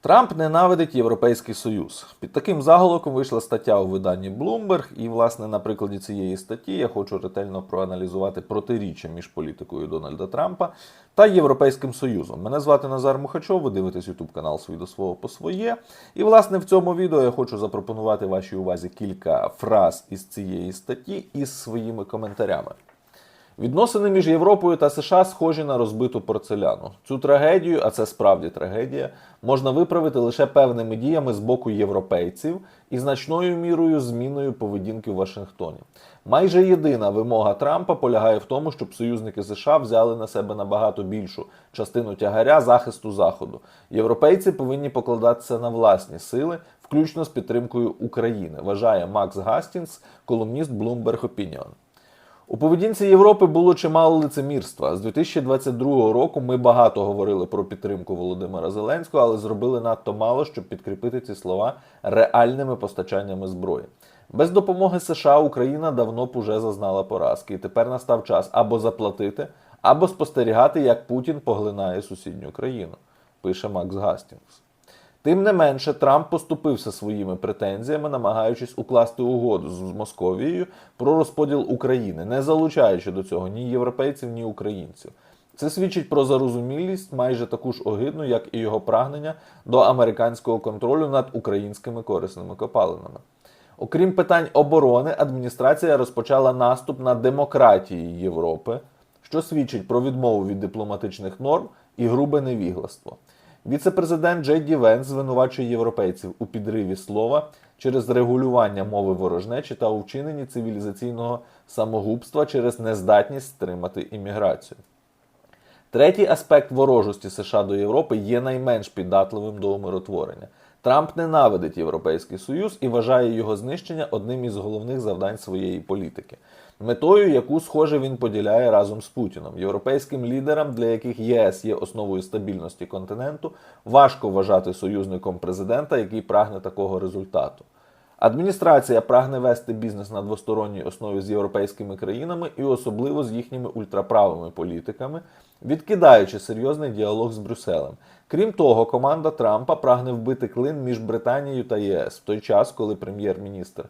Трамп ненавидить Європейський Союз. Під таким заголовком вийшла стаття у виданні Bloomberg, і, власне, на прикладі цієї статті я хочу ретельно проаналізувати протиріччя між політикою Дональда Трампа та Європейським Союзом. Мене звати Назар Мухачов, ви дивитесь YouTube канал «Свій до свого по своє. І, власне, в цьому відео я хочу запропонувати вашій увазі кілька фраз із цієї статті із своїми коментарями. Відносини між Європою та США схожі на розбиту порцеляну. Цю трагедію, а це справді трагедія, можна виправити лише певними діями з боку європейців і значною мірою зміною поведінки в Вашингтоні. Майже єдина вимога Трампа полягає в тому, щоб союзники США взяли на себе набагато більшу частину тягаря захисту Заходу. Європейці повинні покладатися на власні сили, включно з підтримкою України, вважає Макс Гастінгс, колумніст Bloomberg Opinion. У поведінці Європи було чимало лицемірства. З 2022 року ми багато говорили про підтримку Володимира Зеленського, але зробили надто мало, щоб підкріпити ці слова реальними постачаннями зброї. Без допомоги США Україна давно б уже зазнала поразки, і тепер настав час або заплатити, або спостерігати, як Путін поглинає сусідню країну, пише Макс Гастінгс. Тим не менше, Трамп поступився своїми претензіями, намагаючись укласти угоду з Московією про розподіл України, не залучаючи до цього ні європейців, ні українців. Це свідчить про зарозумілість майже таку ж огидну, як і його прагнення до американського контролю над українськими корисними копалинами. Окрім питань оборони, адміністрація розпочала наступ на демократії Європи, що свідчить про відмову від дипломатичних норм і грубе невігластво. Віце-президент Джей Ді Венс звинувачує європейців у підриві слова через регулювання мови ворожнечі та у вчиненні цивілізаційного самогубства через нездатність стримати імміграцію. Третій аспект ворожості США до Європи є найменш піддатливим до умиротворення. Трамп ненавидить Європейський Союз і вважає його знищення одним із головних завдань своєї політики, метою, яку, схоже, він поділяє разом з Путіном. Європейським лідерам, для яких ЄС є основою стабільності континенту, важко вважати союзником президента, який прагне такого результату. Адміністрація прагне вести бізнес на двосторонній основі з європейськими країнами і особливо з їхніми ультраправими політиками, відкидаючи серйозний діалог з Брюсселем. Крім того, команда Трампа прагне вбити клин між Британією та ЄС в той час, коли прем'єр-міністр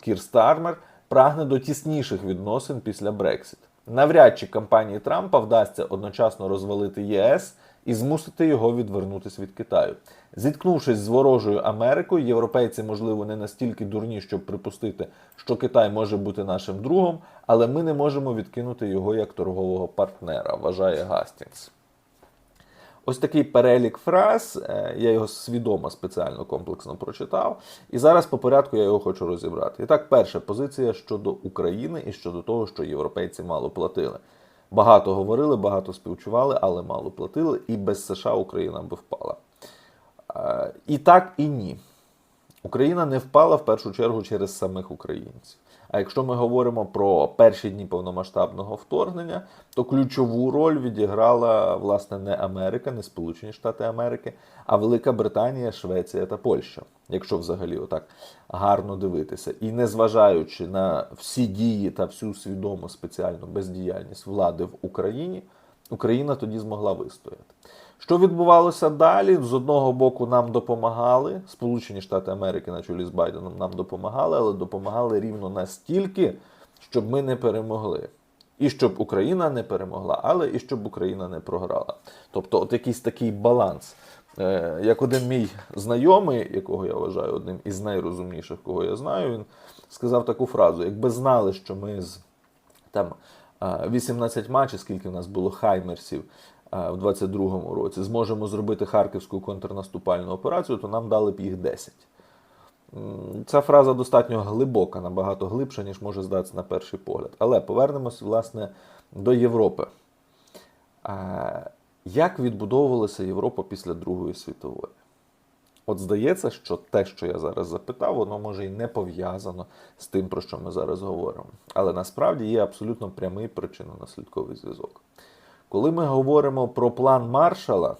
Кір Стармер прагне до тісніших відносин після Брексит. Навряд чи кампанії Трампа вдасться одночасно розвалити ЄС і змусити його відвернутися від Китаю. Зіткнувшись з ворожою Америкою, європейці, можливо, не настільки дурні, щоб припустити, що Китай може бути нашим другом, але ми не можемо відкинути його як торгового партнера, вважає Гастінгс. Ось такий перелік фраз. е, Я його свідомо спеціально комплексно прочитав. І зараз по порядку я його хочу розібрати. І так, перша позиція щодо України і щодо того, що європейці мало платили. Багато говорили, багато співчували, але мало платили, і без США Україна би впала. Е, І так, і ні. Україна не впала в першу чергу через самих українців. А якщо ми говоримо про перші дні повномасштабного вторгнення, то ключову роль відіграла власне не Америка, не Сполучені Штати Америки, а Велика Британія, Швеція та Польща, якщо взагалі отак гарно дивитися. І незважаючи на всі дії та всю свідому спеціальну бездіяльність влади в Україні, Україна тоді змогла вистояти. Що відбувалося далі? З одного боку, нам допомагали. Сполучені Штати Америки на чолі з Байденом нам допомагали, але допомагали рівно настільки, щоб ми не перемогли. І щоб Україна не перемогла, але і щоб Україна не програла. Тобто, от якийсь такий баланс. Е, Як один мій знайомий, якого я вважаю одним із найрозумніших, кого я знаю, він сказав таку фразу: якби знали, що ми з там а, 18 чи скільки в нас було хаймерсів в 22-му році, зможемо зробити харківську контрнаступальну операцію, то нам дали б їх 10. Ця фраза достатньо глибока, набагато глибша, ніж може здатися на перший погляд. Але повернемось, власне, до Європи. Як відбудовувалася Європа після Другої світової? От здається, що те, що я зараз запитав, воно може і не пов'язано з тим, про що ми зараз говоримо. Але насправді є абсолютно прямий причинно-наслідковий зв'язок. Коли ми говоримо про план Маршала,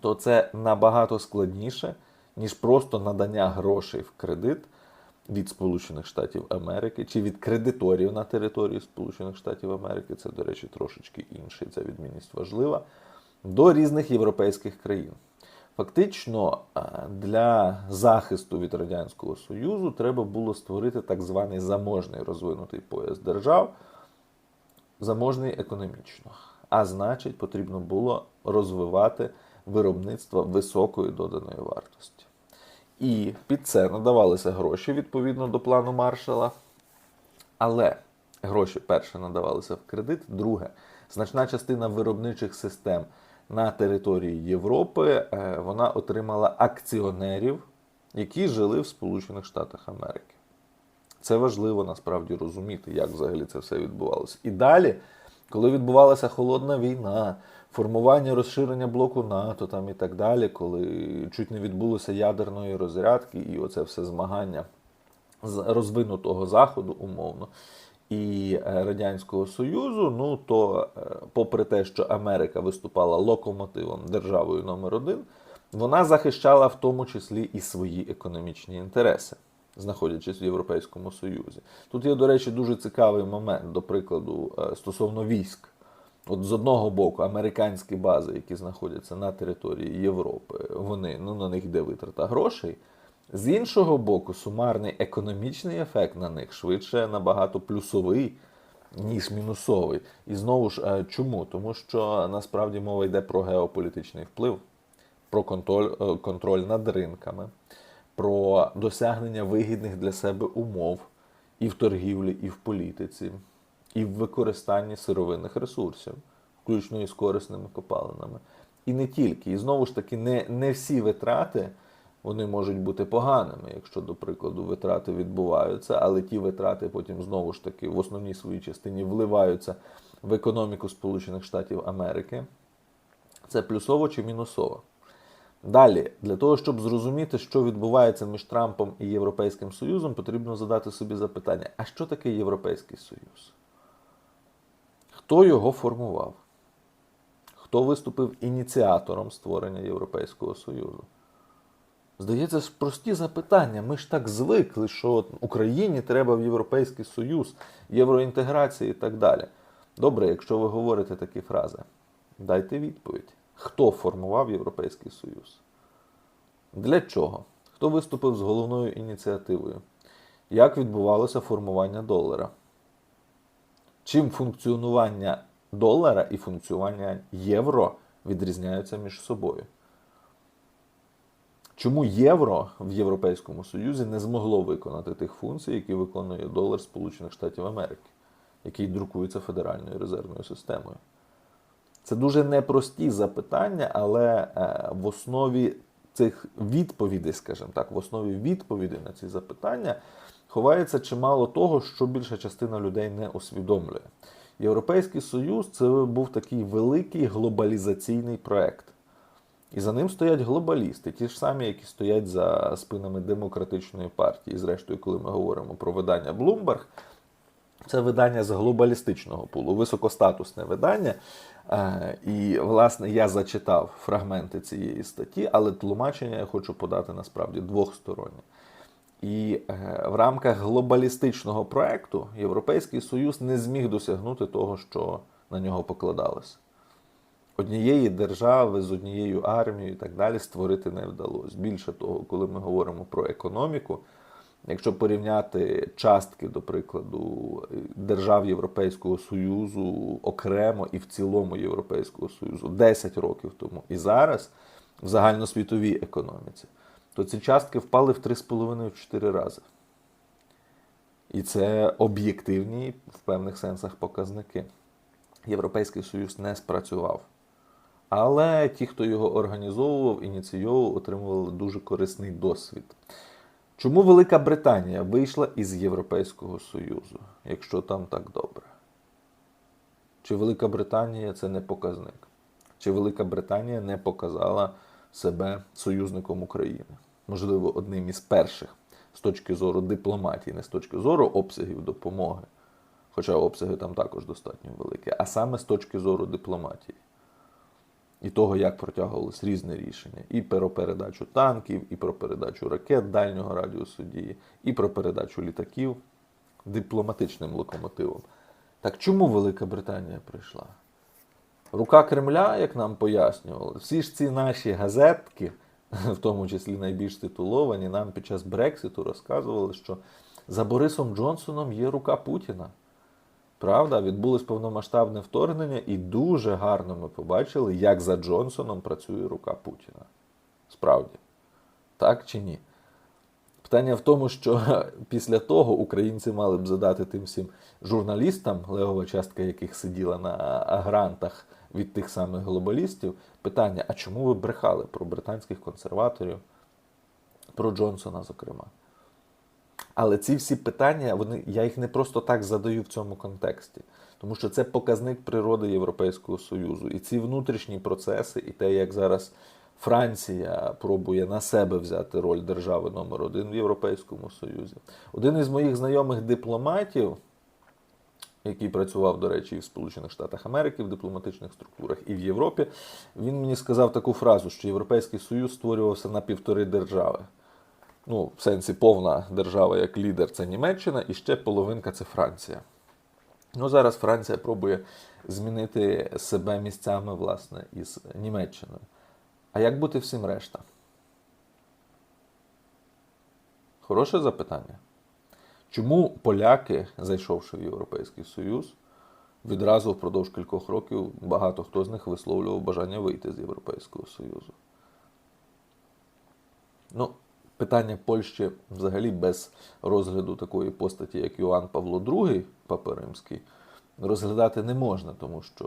то це набагато складніше, ніж просто надання грошей в кредит від Сполучених Штатів Америки чи від кредиторів на території Сполучених Штатів Америки. Це, до речі, трошечки інше, ця відмінність важлива, до різних європейських країн. Фактично е, для захисту від Радянського Союзу треба було створити так званий заможний розвинутий пояс держав, заможний економічно. А значить, потрібно було розвивати виробництво високої доданої вартості. І під це надавалися гроші відповідно до плану Маршала. Але гроші перше надавалися в кредит, друге, значна частина виробничих систем на території Європи е, вона отримала акціонерів, які жили в Сполучених Штатах Америки. Це важливо насправді розуміти, як взагалі це все відбувалося. І далі, коли відбувалася холодна війна, формування розширення блоку НАТО там і так далі, коли чуть не відбулося ядерної розрядки, і оце все змагання з розвинутого заходу, умовно, і е, Радянського Союзу, ну то, е, попри те, що Америка виступала локомотивом державою номер один, вона захищала в тому числі і свої економічні інтереси, знаходячись в Європейському Союзі. Тут є, до речі, дуже цікавий момент, до прикладу, е, стосовно військ. От з одного боку, американські бази, які знаходяться на території Європи, вони ну на них йде витрата грошей. З іншого боку, сумарний економічний ефект на них швидше набагато плюсовий, ніж мінусовий. І знову ж е, чому? Тому що насправді мова йде про геополітичний вплив, про контроль, е, контроль над ринками, про досягнення вигідних для себе умов і в торгівлі, і в політиці, і в використанні сировинних ресурсів, включно із корисними копалинами. І не тільки. І знову ж таки, не, не всі витрати вони можуть бути поганими, якщо, до прикладу, витрати відбуваються, але ті витрати потім знову ж таки в основній своїй частині вливаються в економіку Сполучених Штатів Америки. Це плюсово чи мінусово? Далі, для того, щоб зрозуміти, що відбувається між Трампом і Європейським Союзом, потрібно задати собі запитання: а що таке Європейський Союз? Хто його формував? Хто виступив ініціатором створення Європейського Союзу? Здається, прості запитання. Ми ж так звикли, що Україні треба в Європейський Союз, євроінтеграція і так далі. Добре, якщо ви говорите такі фрази, дайте відповідь. Хто формував Європейський Союз? Для чого? Хто виступив з головною ініціативою? Як відбувалося формування долара? Чим функціонування долара і функціонування євро відрізняються між собою? Чому євро в Європейському Союзі не змогло виконати тих функцій, які виконує долар Сполучених Штатів Америки, який друкується Федеральною резервною системою? Це дуже непрості запитання, але е, в основі цих відповідей, скажімо так, в основі відповідей на ці запитання ховається чимало того, що більша частина людей не усвідомлює. Європейський Союз це був такий великий глобалізаційний проект. І за ним стоять глобалісти, ті ж самі, які стоять за спинами демократичної партії. Зрештою, коли ми говоримо про видання Bloomberg, це видання з глобалістичного пулу, високостатусне видання. Е, І, власне, я зачитав фрагменти цієї статті, але тлумачення я хочу подати насправді двохстороннє. І е, в рамках глобалістичного проекту Європейський Союз не зміг досягнути того, що на нього покладалося однієї держави з однією армією і так далі створити не вдалося. Більше того, коли ми говоримо про економіку, якщо порівняти частки, до прикладу, держав Європейського Союзу окремо і в цілому Європейського Союзу 10 років тому і зараз в загальносвітовій економіці, то ці частки впали в 3,5-4 рази. І це об'єктивні в певних сенсах показники. Європейський Союз не спрацював. Але ті, хто його організовував, ініційовував, отримували дуже корисний досвід. Чому Велика Британія вийшла із Європейського Союзу, якщо там так добре? Чи Велика Британія це не показник? Чи Велика Британія не показала себе союзником України? Можливо, одним із перших з точки зору дипломатії, не з точки зору обсягів допомоги, хоча обсяги там також достатньо великі, а саме з точки зору дипломатії і того, як протягувалось різне рішення. І про передачу танків, і про передачу ракет дальнього радіусу дії, і про передачу літаків дипломатичним локомотивом. Так чому Велика Британія прийшла? Рука Кремля, як нам пояснювали, всі ж ці наші газетки, в тому числі найбільш титуловані, нам під час Брекситу розказували, що за Борисом Джонсоном є рука Путіна. Правда, відбулось повномасштабне вторгнення, і дуже гарно ми побачили, як за Джонсоном працює рука Путіна. Справді, так чи ні? Питання в тому, що після того українці мали б задати тим всім журналістам, левова частка яких сиділа на грантах від тих самих глобалістів, питання: а чому ви брехали про британських консерваторів, про Джонсона, зокрема? Але ці всі питання, вони, я їх не просто так задаю в цьому контексті, тому що це показник природи Європейського Союзу. І ці внутрішні процеси, і те, як зараз Франція пробує на себе взяти роль держави номер один в Європейському Союзі. Один із моїх знайомих дипломатів, який працював, до речі, і в Сполучених Штатах Америки в дипломатичних структурах, і в Європі, він мені сказав таку фразу, що Європейський Союз створювався на півтори держави. Ну, в сенсі повна держава як лідер це Німеччина, і ще половинка це Франція. Ну, зараз Франція пробує змінити себе місцями, власне, із Німеччиною. А як бути всім решта? Хороше запитання. Чому поляки, зайшовши в Європейський Союз, відразу впродовж кількох років багато хто з них висловлював бажання вийти з Європейського Союзу? Ну, питання Польщі взагалі без розгляду такої постаті, як Йоанн Павло II, Папа Римський, розглядати не можна, тому що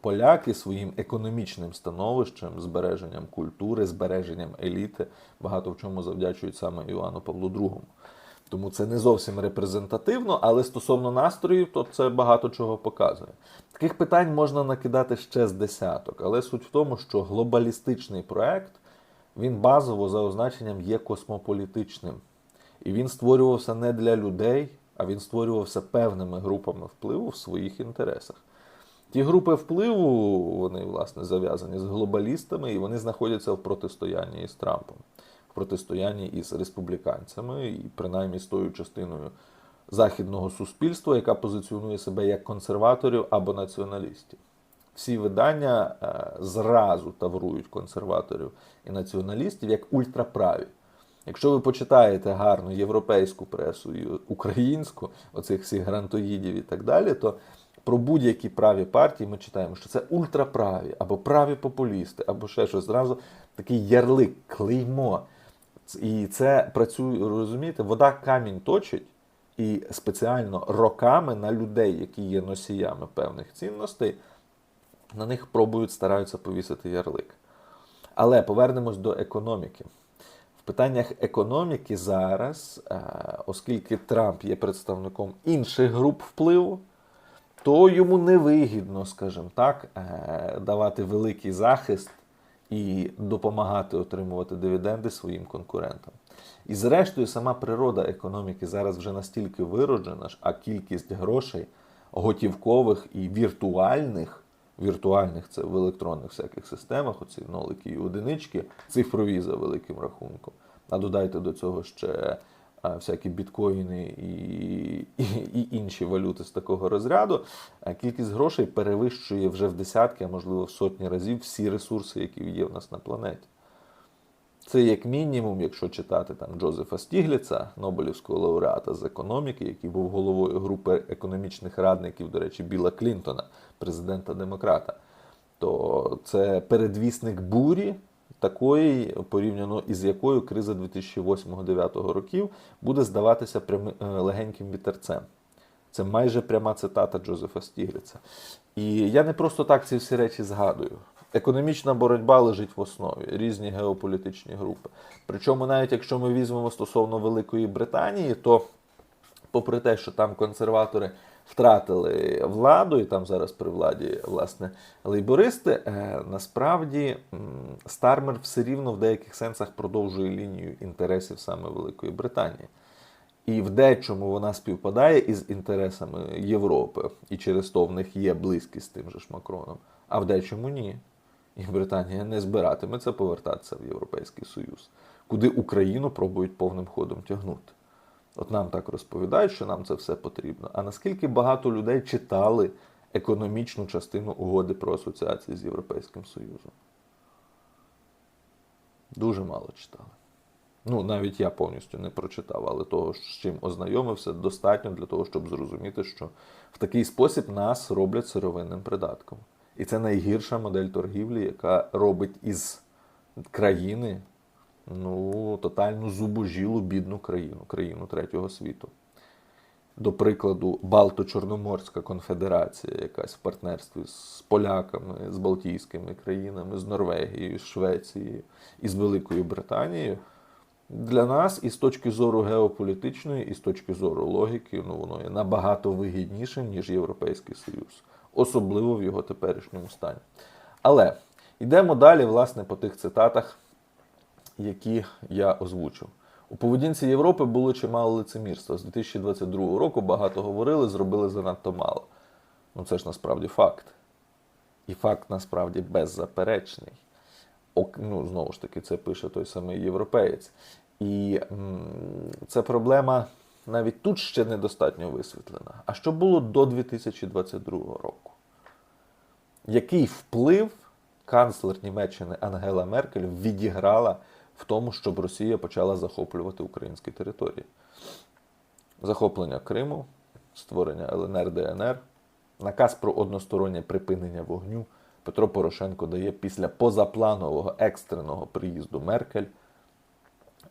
поляки своїм економічним становищем, збереженням культури, збереженням еліти багато в чому завдячують саме Іоанну Павлу II. Тому це не зовсім репрезентативно, але стосовно настроїв, то це багато чого показує. Таких питань можна накидати ще з десяток, але суть в тому, що глобалістичний проект він базово за означенням є космополітичним. І він створювався не для людей, а він створювався певними групами впливу в своїх інтересах. Ті групи впливу, вони, власне, зав'язані з глобалістами, і вони знаходяться в протистоянні із Трампом, в протистоянні із республіканцями, і принаймні з тою частиною західного суспільства, яка позиціонує себе як консерваторів або націоналістів. Всі видання е, зразу таврують консерваторів і націоналістів як ультраправі. Якщо ви почитаєте гарну європейську пресу і українську, оцих всіх грантоїдів і так далі, то про будь-які праві партії ми читаємо, що це ультраправі, або праві популісти, або ще щось. Зразу такий ярлик, клеймо. І це працює, розумієте, вода камінь точить і спеціально роками на людей, які є носіями певних цінностей, на них пробують, стараються повісити ярлик. Але повернемось до економіки В питаннях економіки зараз, е, оскільки Трамп є представником інших груп впливу, то йому невигідно, скажімо так, е, давати великий захист і допомагати отримувати дивіденди своїм конкурентам. І зрештою, сама природа економіки зараз вже настільки вироджена, а кількість грошей готівкових і віртуальних. Віртуальних це в електронних всяких системах, оці нолики і одинички, цифрові за великим рахунком. А додайте до цього ще всякі біткоїни і, і, і інші валюти з такого розряду. Кількість грошей перевищує вже в десятки, а можливо в сотні разів всі ресурси, які є в нас на планеті. Це як мінімум, якщо читати там Джозефа Стігліца, Нобелівського лауреата з економіки, який був головою групи економічних радників, до речі, Біла Клінтона, президента демократа, то це передвісник бурі, такої, порівняно із якою криза 2008-2009 років буде здаватися прям, е, легеньким вітерцем. Це майже пряма цитата Джозефа Стігліца. І я не просто так ці всі речі згадую. Економічна боротьба лежить в основі, різні геополітичні групи. Причому, навіть якщо ми візьмемо стосовно Великої Британії, то, попри те, що там консерватори втратили владу, і там зараз при владі власне лейбористи, е, насправді Стармер все рівно в деяких сенсах продовжує лінію інтересів саме Великої Британії. І в дечому вона співпадає із інтересами Європи, і через то в них є близькість з тим же ж Макроном, а в дечому ні. І Британія не збиратиметься повертатися в Європейський Союз, куди Україну пробують повним ходом тягнути. От нам так розповідають, що нам це все потрібно. А наскільки багато людей читали економічну частину угоди про асоціацію з Європейським Союзом. Дуже мало читали. Ну, навіть я повністю не прочитав, але того, з чим ознайомився, достатньо для того, щоб зрозуміти, що в такий спосіб нас роблять сировинним придатком. І це найгірша модель торгівлі, яка робить із країни ну, тотальну зубожілу бідну країну, країну третього світу. До прикладу, Балто-Чорноморська конфедерація, якась в партнерстві з поляками, з Балтійськими країнами, з Норвегією, з Швецією і з Великою Британією. Для нас, і з точки зору геополітичної, і з точки зору логіки, ну воно є набагато вигіднішим, ніж Європейський Союз, особливо в його теперішньому стані. Але йдемо далі, власне, по тих цитатах, які я озвучив. У поведінці Європи було чимало лицемірства. З 2022 року багато говорили, зробили занадто мало. Ну це ж насправді факт. І факт насправді беззаперечний. Ну, знову ж таки, це пише той самий європеєць. І м, це проблема навіть тут ще недостатньо висвітлена. А що було до 2022 року? Який вплив канцлер Німеччини Ангела Меркель відіграла в тому, щоб Росія почала захоплювати українські території? Захоплення Криму, створення ЛНР ДНР, наказ про одностороннє припинення вогню. Петро Порошенко дає після позапланового екстреного приїзду Меркель,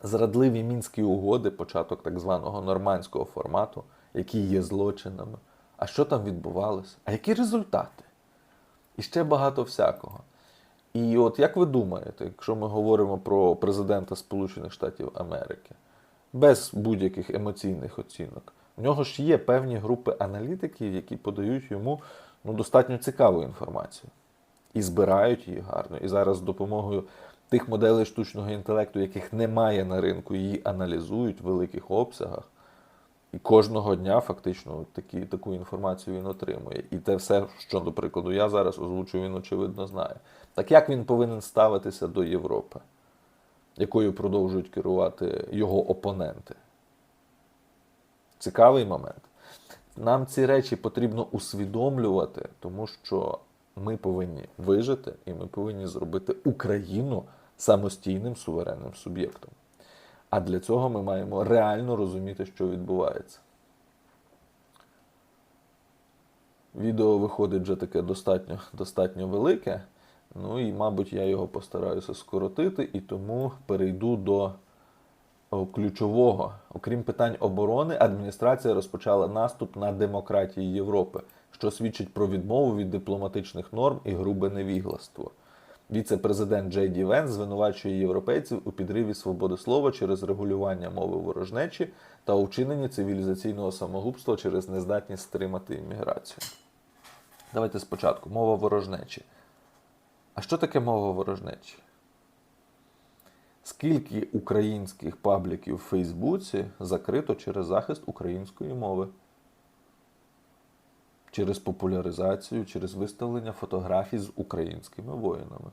зрадливі мінські угоди, початок так званого нормандського формату, які є злочинами. А що там відбувалося? А які результати? І ще багато всякого. І от як ви думаєте, якщо ми говоримо про президента Сполучених Штатів Америки, без будь-яких емоційних оцінок, в нього ж є певні групи аналітиків, які подають йому ну, достатньо цікаву інформацію і збирають її гарно. І зараз з допомогою тих моделей штучного інтелекту, яких немає на ринку, її аналізують в великих обсягах. І кожного дня фактично такі, таку інформацію він отримує. І те все, що, до прикладу, я зараз озвучую, він очевидно знає. Так як він повинен ставитися до Європи, якою продовжують керувати його опоненти? Цікавий момент. Нам ці речі потрібно усвідомлювати, тому що ми повинні вижити і ми повинні зробити Україну самостійним суверенним суб'єктом. А для цього ми маємо реально розуміти, що відбувається. Відео виходить вже таке достатньо, достатньо велике. Ну і, мабуть, я його постараюся скоротити, і тому перейду до ключового. Окрім питань оборони, адміністрація розпочала наступ на демократії Європи, що свідчить про відмову від дипломатичних норм і грубе невігластво. Віце-президент Джей Ді Венс звинувачує європейців у підриві свободи слова через регулювання мови ворожнечі та у вчиненні цивілізаційного самогубства через нездатність стримати імміграцію. Давайте спочатку. Мова ворожнечі. А що таке мова ворожнечі? Скільки українських пабліків в Фейсбуці закрито через захист української мови? Через популяризацію, через виставлення фотографій з українськими воїнами.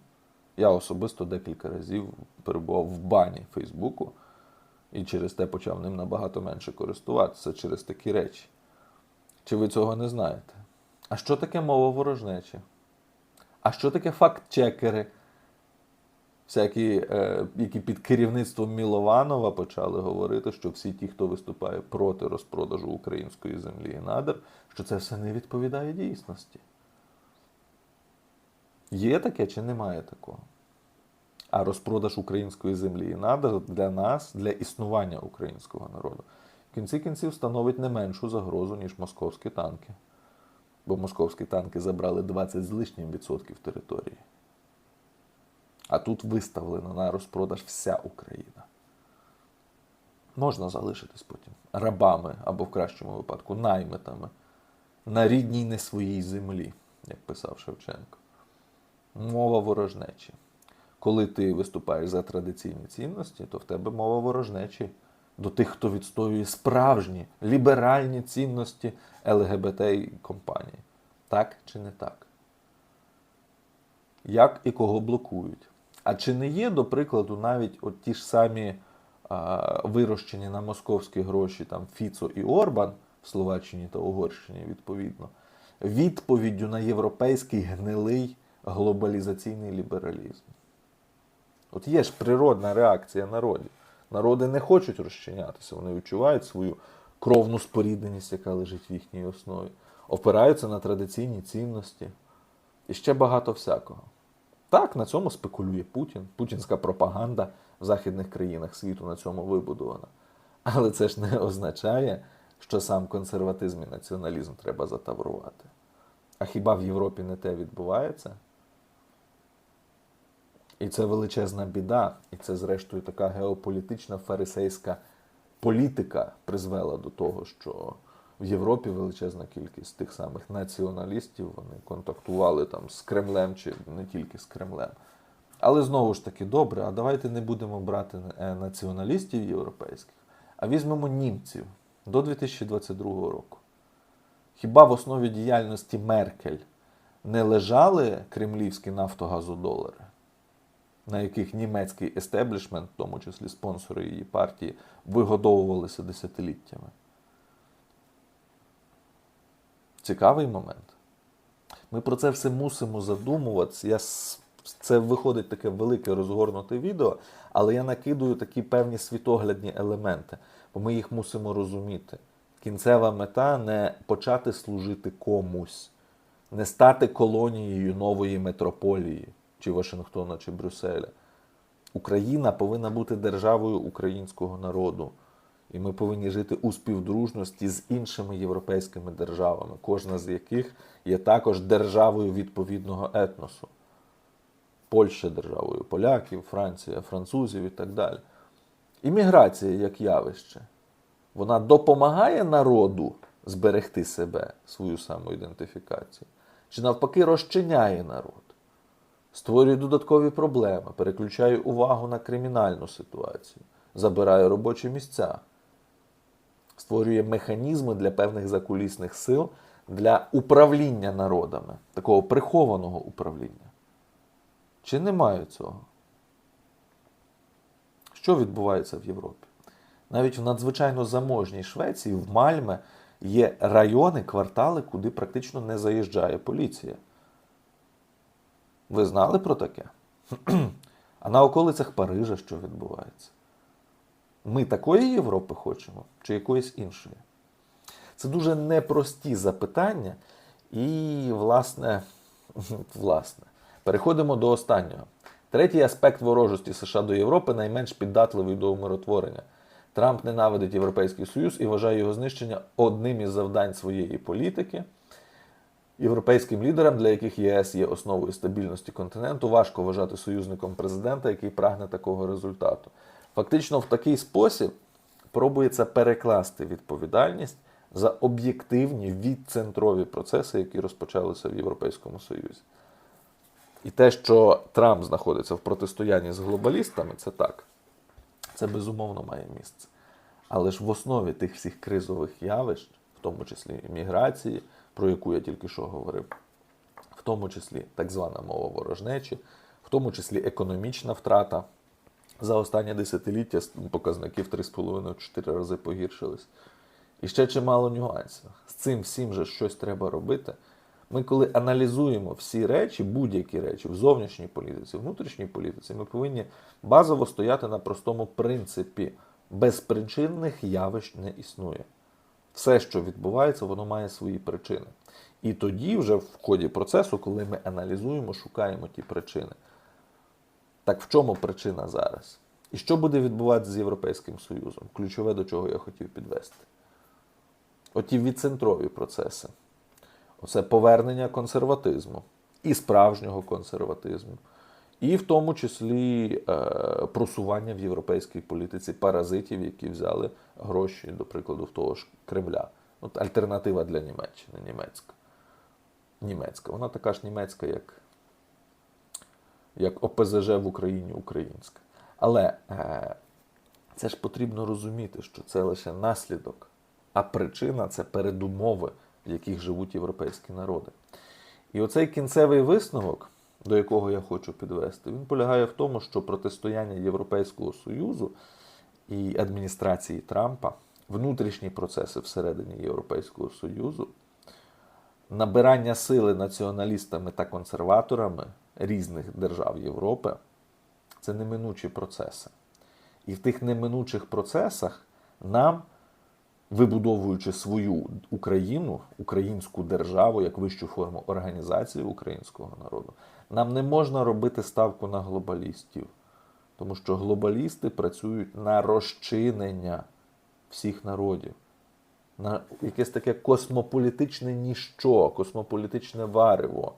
Я особисто декілька разів перебував в бані Фейсбуку і через те почав ним набагато менше користуватися через такі речі. Чи ви цього не знаєте? А що таке мова ворожнечі? А що таке факт-чекери? Всякі, е, які під керівництвом Мілованова почали говорити, що всі ті, хто виступає проти розпродажу української землі і надр, що це все не відповідає дійсності. Є таке чи немає такого? А розпродаж української землі і надр для нас, для існування українського народу, в кінці кінців становить не меншу загрозу, ніж московські танки. Бо московські танки забрали 20 з лишнім відсотків території. А тут виставлена на розпродаж вся Україна. Можна залишитись потім рабами або в кращому випадку наймитами на рідній не своїй землі, як писав Шевченко. Мова ворожнечі. Коли ти виступаєш за традиційні цінності, то в тебе мова ворожнечі до тих, хто відстоює справжні ліберальні цінності ЛГБТ і компанії. Так чи не так? Як і кого блокують? А чи не є, до прикладу, навіть от ті ж самі а, вирощені на московські гроші там Фіцо і Орбан в Словаччині та Угорщині, відповідно, відповіддю на європейський гнилий глобалізаційний лібералізм. От є ж природна реакція народів. Народи не хочуть розчинятися, вони відчувають свою кровну спорідненість, яка лежить в їхній основі, опираються на традиційні цінності і ще багато всякого. Так, на цьому спекулює Путін. Путінська пропаганда в західних країнах світу на цьому вибудована. Але це ж не означає, що сам консерватизм і націоналізм треба затаврувати. А хіба в Європі не те відбувається? І це величезна біда, і це, зрештою, така геополітична фарисейська політика призвела до того, що в Європі величезна кількість тих самих націоналістів вони контактували там з Кремлем чи не тільки з Кремлем. Але знову ж таки, добре, а давайте не будемо брати е, націоналістів європейських, а візьмемо німців до 2022 року. Хіба в основі діяльності Меркель не лежали кремлівські нафтогазодолари, на яких німецький естеблішмент, в тому числі спонсори її партії, вигодовувалися десятиліттями? Цікавий момент. Ми про це все мусимо задумуватися. Я Це виходить таке велике розгорнуте відео, але я накидую такі певні світоглядні елементи, бо ми їх мусимо розуміти. Кінцева мета не почати служити комусь, не стати колонією нової метрополії, чи Вашингтона, чи Брюсселя. Україна повинна бути державою українського народу. І ми повинні жити у співдружності з іншими європейськими державами, кожна з яких є також державою відповідного етносу. Польща державою поляків, Франція, французів і так далі. Імміграція як явище, вона допомагає народу зберегти себе, свою самоідентифікацію, чи навпаки розчиняє народ, створює додаткові проблеми, переключає увагу на кримінальну ситуацію, забирає робочі місця, створює механізми для певних закулісних сил для управління народами, такого прихованого управління. Чи немає цього? Що відбувається в Європі? Навіть в надзвичайно заможній Швеції, в Мальме, є райони, квартали, куди практично не заїжджає поліція. Ви знали про таке? А на околицях Парижа що відбувається? Ми такої Європи хочемо чи якоїсь іншої? Це дуже непрості запитання, і, власне, власне, переходимо до останнього. Третій аспект ворожості США до Європи найменш піддатливий до умиротворення. Трамп ненавидить Європейський Союз і вважає його знищення одним із завдань своєї політики. Європейським лідерам, для яких ЄС є основою стабільності континенту, важко вважати союзником президента, який прагне такого результату. Фактично, в такий спосіб пробується перекласти відповідальність за об'єктивні відцентрові процеси, які розпочалися в Європейському Союзі. І те, що Трамп знаходиться в протистоянні з глобалістами, це так. Це безумовно має місце. Але ж в основі тих всіх кризових явищ, в тому числі і міграції, про яку я тільки що говорив, в тому числі так звана мова ворожнечі, в тому числі економічна втрата. За останнє десятиліття показники в 3,5-4 рази погіршились. І ще чимало нюансів. З цим всім же щось треба робити. Ми, коли аналізуємо всі речі, будь-які речі в зовнішній політиці, внутрішній політиці, ми повинні базово стояти на простому принципі: безпричинних явищ не існує. Все, що відбувається, воно має свої причини. І тоді, вже в ході процесу, коли ми аналізуємо, шукаємо ті причини. Так в чому причина зараз? І що буде відбуватися з Європейським Союзом? Ключове, до чого я хотів підвести. Оті відцентрові процеси. Оце повернення консерватизму і справжнього консерватизму, і в тому числі е, просування в європейській політиці паразитів, які взяли гроші, до прикладу, в того ж Кремля. От альтернатива для Німеччини німецька. Німецька. Вона така ж німецька, як, як ОПЗЖ в Україні українська. Але е, це ж потрібно розуміти, що це лише наслідок, а причина це передумови, в яких живуть європейські народи. І оцей кінцевий висновок, до якого я хочу підвести, він полягає в тому, що протистояння Європейського Союзу і адміністрації Трампа, внутрішні процеси всередині Європейського Союзу, набирання сили націоналістами та консерваторами різних держав Європи це неминучі процеси. І в тих неминучих процесах нам, вибудовуючи свою Україну, українську державу як вищу форму організації українського народу, нам не можна робити ставку на глобалістів. Тому що глобалісти працюють на розчинення всіх народів, на якесь таке космополітичне ніщо, космополітичне варево.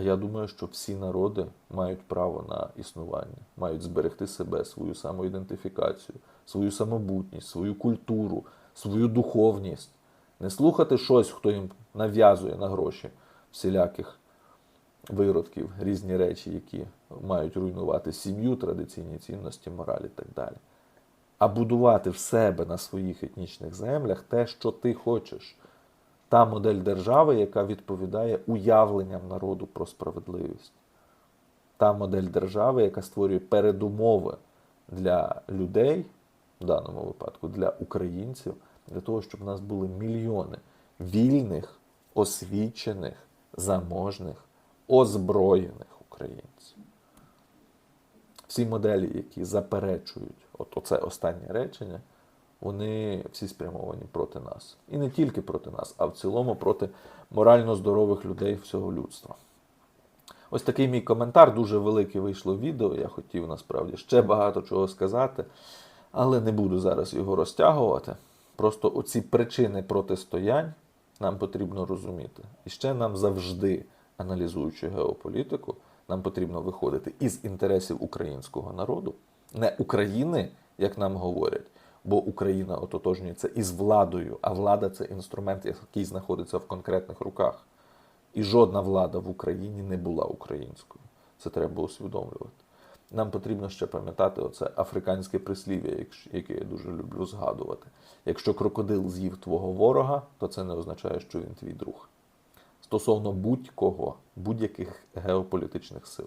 А я думаю, що всі народи мають право на існування, мають зберегти себе, свою самоідентифікацію, свою самобутність, свою культуру, свою духовність. Не слухати щось, хто їм нав'язує на гроші всіляких виродків, різні речі, які мають руйнувати сім'ю, традиційні цінності, мораль і так далі. А будувати в себе на своїх етнічних землях те, що ти хочеш. Та модель держави, яка відповідає уявленням народу про справедливість. Та модель держави, яка створює передумови для людей, в даному випадку для українців, для того, щоб в нас були мільйони вільних, освічених, заможних, озброєних українців. Всі моделі, які заперечують от оце останнє речення, вони всі спрямовані проти нас. І не тільки проти нас, а в цілому проти морально здорових людей всього людства. Ось такий мій коментар, дуже велике вийшло відео. Я хотів насправді ще багато чого сказати, але не буду зараз його розтягувати. Просто оці причини протистоянь нам потрібно розуміти. І ще нам завжди, аналізуючи геополітику, нам потрібно виходити із інтересів українського народу, не України, як нам говорять, бо Україна ототожнюється із владою, а влада це інструмент, який знаходиться в конкретних руках. І жодна влада в Україні не була українською. Це треба усвідомлювати. Нам потрібно ще пам'ятати оце африканське прислів'я, яке я дуже люблю згадувати. Якщо крокодил з'їв твого ворога, то це не означає, що він твій друг. Стосовно будь-кого, будь-яких геополітичних сил.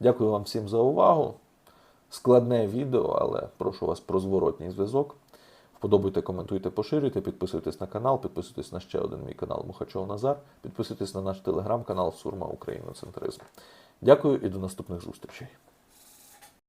Дякую вам всім за увагу. Складне відео, але прошу вас про зворотній зв'язок. Вподобайте, коментуйте, поширюйте, підписуйтесь на канал, підписуйтесь на ще один мій канал Мухачов Назар, підписуйтесь на наш телеграм-канал Сурма Україноцентризм. Дякую і до наступних зустрічей.